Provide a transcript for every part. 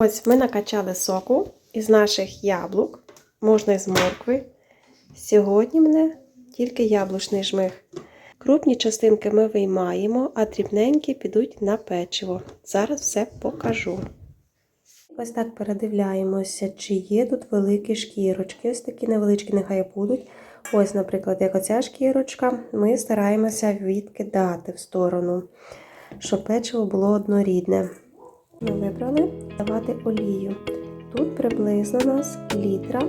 Ось ми накачали соку із наших яблук, можна із моркви. Сьогодні мене тільки яблучний жмих. Крупні частинки ми виймаємо, а дрібненькі підуть на печиво. Зараз все покажу. Ось так передивляємося, чи є тут великі шкірочки. Ось такі невеличкі нехай будуть. Ось, наприклад, як оця шкірочка, ми стараємося відкидати в сторону, щоб печиво було однорідне. Ми вибрали давати олію. Тут приблизно у нас літра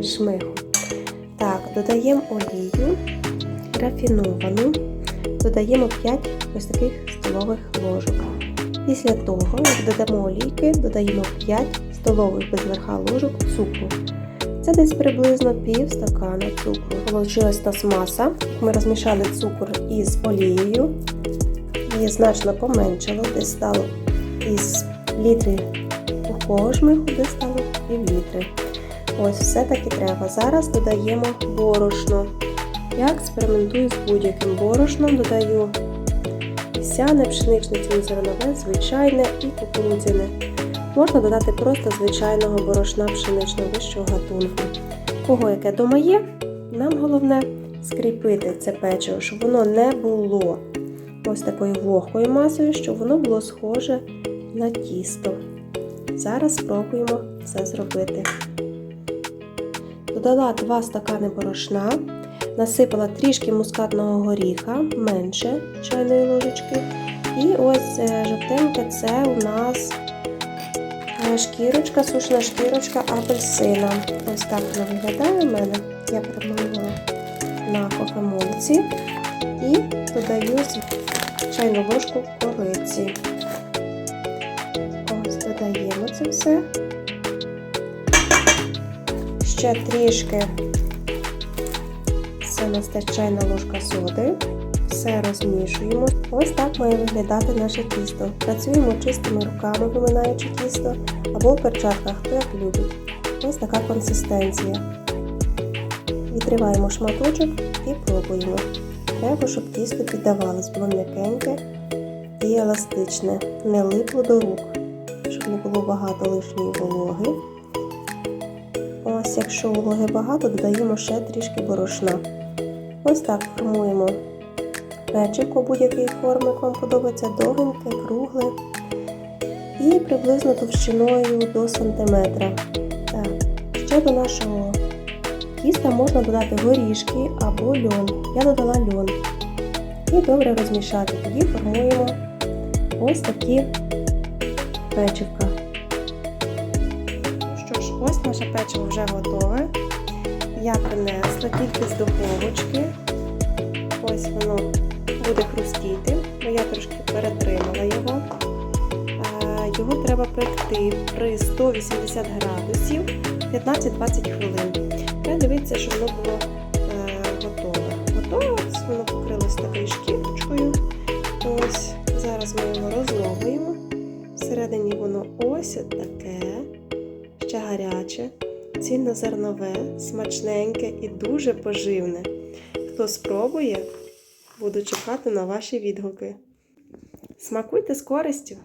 жмиху. Так, додаємо олію рафіновану, додаємо 5 ось таких столових ложок. Після того, як додамо олійки, додаємо 5 столових без верха ложок цукру. Це десь приблизно пів стакана цукру. Получилась нас маса. Ми розмішали цукор із олією. Її значно поменшало, десь стало із літри жмиху, десь стало пів літри. Ось все таки треба. Зараз додаємо борошно. Я експериментую з будь-яким борошном, додаю вівсяне, пшеничне цільнозернове, звичайне і кукурудзяне. Можна додати просто звичайного борошна пшеничного вищого гатунку. Кого яке дома є, нам головне скріпити це печиво, щоб воно не було ось такою вогкою масою, щоб воно було схоже на тісто. Зараз спробуємо це зробити. Додала 2 стакани борошна, насипала трішки мускатного горіха, менше чайної ложечки. І ось е, жовтеньке це у нас е, шкірочка, сушена шкірочка апельсина. Ось так вона виглядає в мене. Я промовила на кофемолці і додаю чайну ложку кориці. Ось додаємо це все. Ще трішки це у ложка соди. Все розмішуємо. Ось так має виглядати наше тісто. Працюємо чистими руками, виминаючи тісто, або в перчатках, хто як любить. Ось така консистенція. Відриваємо шматочок і пробуємо. Треба, щоб тісто піддавалось, було м'якеньке і еластичне, не липло до рук, щоб не було багато лишньої вологи. Ось, якщо вологи багато, додаємо ще трішки борошна. Ось так формуємо печико будь-якої форми, як вам подобається, довгеньке, кругле і приблизно товщиною до сантиметра. Так, ще до нашого тіста можна додати горішки або льон. Я додала льон. І добре розмішати. Тоді формуємо ось такі печивка. Що ж, ось наше печиво вже готове. Я принесла тільки з духовочки. Ось воно буде хрустіти, бо я трошки перетримала його. Його треба пекти при 180 градусів 15-20 хвилин. І дивіться, щоб воно було е, готове. Готове, воно покрилось такою шкірочкою. Ось, Зараз ми його розловуємо. Всередині воно ось таке, ще гаряче, цільнозернове, смачненьке і дуже поживне. Хто спробує, буду чекати на ваші відгуки. Смакуйте з користю!